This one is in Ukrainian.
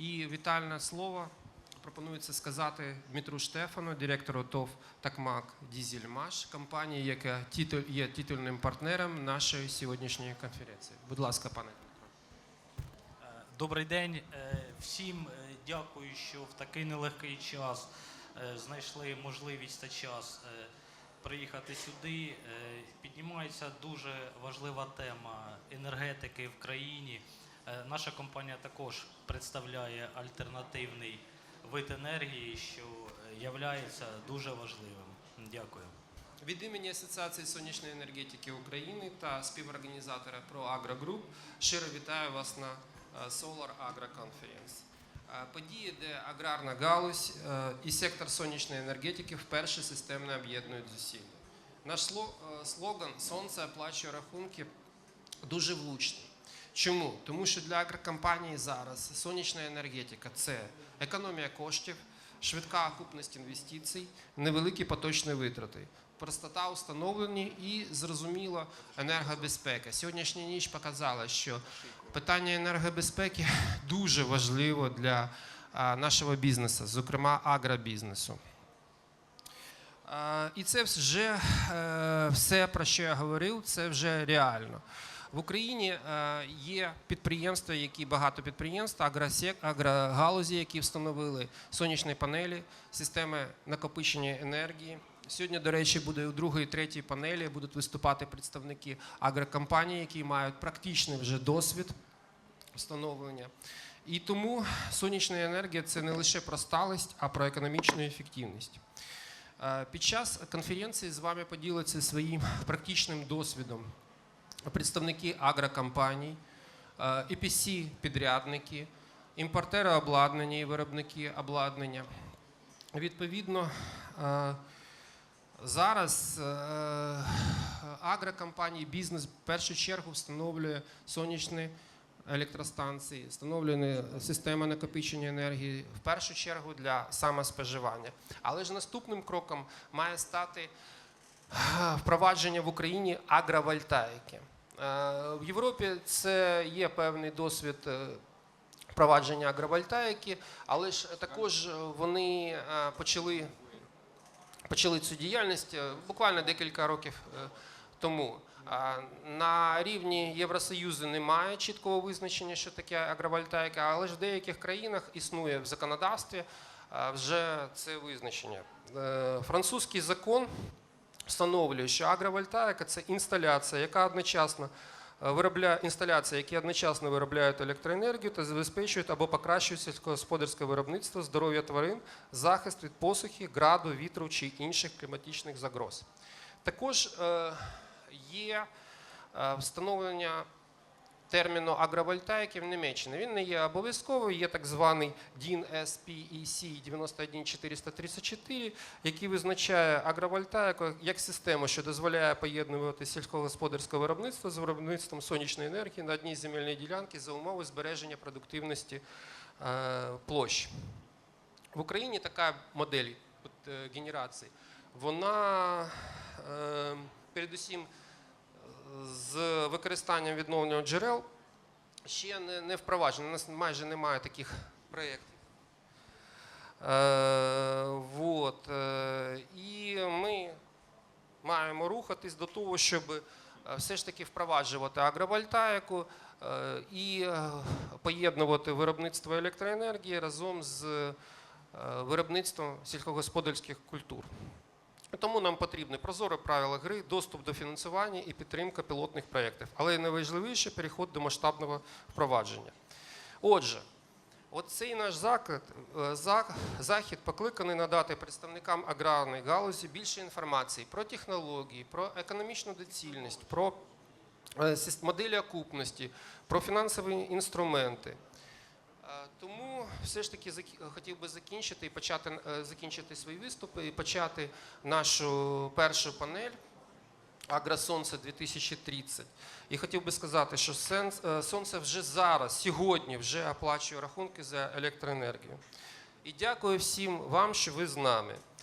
І вітальне слово пропонується сказати Дмитру Штефану, директору ТОВ Такмак Дізельмаш, компанії, яка є титульним партнером нашої сьогоднішньої конференції. Будь ласка, пане. Е, Добрий день Е, всім. е, Дякую, що в такий нелегкий час знайшли можливість та час приїхати сюди. Піднімається дуже важлива тема енергетики в країні. Е, Наша компанія також представляє альтернативний вид енергії, що є дуже важливим. Дякую. Від імені Асоціації сонячної енергетики України та співорганізатора ProAgro Group щиро вітаю вас на е, Solar Agro Conference. Е, Події, де аграрна галузь е, і сектор сонячної енергетики вперше системно об'єднують зусилля. Наш сло- е, слоган Сонце оплачує рахунки дуже влучний. Чому? Тому що для агрокомпанії зараз сонячна енергетика це економія коштів, швидка окупність інвестицій, невеликі поточні витрати, простота установлення і зрозуміло енергобезпека. Сьогоднішня ніч показала, що питання енергобезпеки дуже важливо для нашого бізнесу, зокрема агробізнесу. І це вже е, все, про що я говорив, це вже реально. В Україні е, є підприємства, які багато підприємств, агрогалузі, які встановили сонячні панелі, системи накопичення енергії. Сьогодні, до речі, буде у другій, третій панелі будуть виступати представники агрокомпаній, які мають практичний вже досвід встановлення. І тому сонячна енергія це не лише про сталість, а про економічну ефективність. Е, Під час конференції з вами поділяться своїм практичним досвідом представники агрокомпаній, epc підрядники імпортери обладнання і виробники обладнання. Відповідно, е, зараз е, агрокомпанії бізнес в першу чергу встановлює сонячні електростанції, встановлені системи накопичення енергії в першу чергу для самоспоживання. Але ж наступним кроком має стати е, впровадження в Україні агровольтаїки. Е, В Європі це є певний досвід е, впровадження агровольтаїки, але ж також вони е, почали, почали цю діяльність е, буквально декілька років е, тому. На рівні Євросоюзу немає чіткого визначення, що таке агровольтаїка, але ж в деяких країнах існує в законодавстві вже це визначення. Е, Французький закон встановлює, що агровольтаїка це інсталяція, яка одночасно е, виробляє інсталяції, які одночасно виробляють електроенергію та забезпечують або покращують сільськогосподарське виробництво, здоров'я тварин, захист від посухи, граду, вітру чи інших кліматичних загроз. Також е, є е, встановлення терміну агровольтаїки в Німеччині. Він не є обов'язковий, є так званий DIN SPEC 91434, який визначає агровольтаїку як систему, що дозволяє поєднувати сільськогосподарське виробництво з виробництвом сонячної енергії на одній земельній ділянці за умови збереження продуктивності е, площ. В Україні така модель е, генерації, вона е, передусім з використанням відновлюваних джерел ще не, не впроваджена. У нас майже немає таких проєктів. Е, вот, е, і ми маємо рухатись до того, щоб е, все ж таки впроваджувати агровольтаїку е, і поєднувати виробництво електроенергії разом з виробництвом сільськогосподарських культур. Тому нам потрібні прозорі правила гри, доступ до фінансування і підтримка пілотних проєктів. Але найважливіше переход до масштабного впровадження. Отже, оцей наш заклад, е, захід покликаний надати представникам аграрної галузі більше інформації про технології, про економічну доцільність, про е, моделі окупності, про фінансові інструменти. Е, Тому все ж таки хотів би закінчити і почати е, закінчити свої виступи і почати нашу першу панель Агросонце 2030. І хотів би сказати, що е, сонце вже зараз, сьогодні, вже оплачує рахунки за електроенергію. І дякую всім вам, що ви з нами.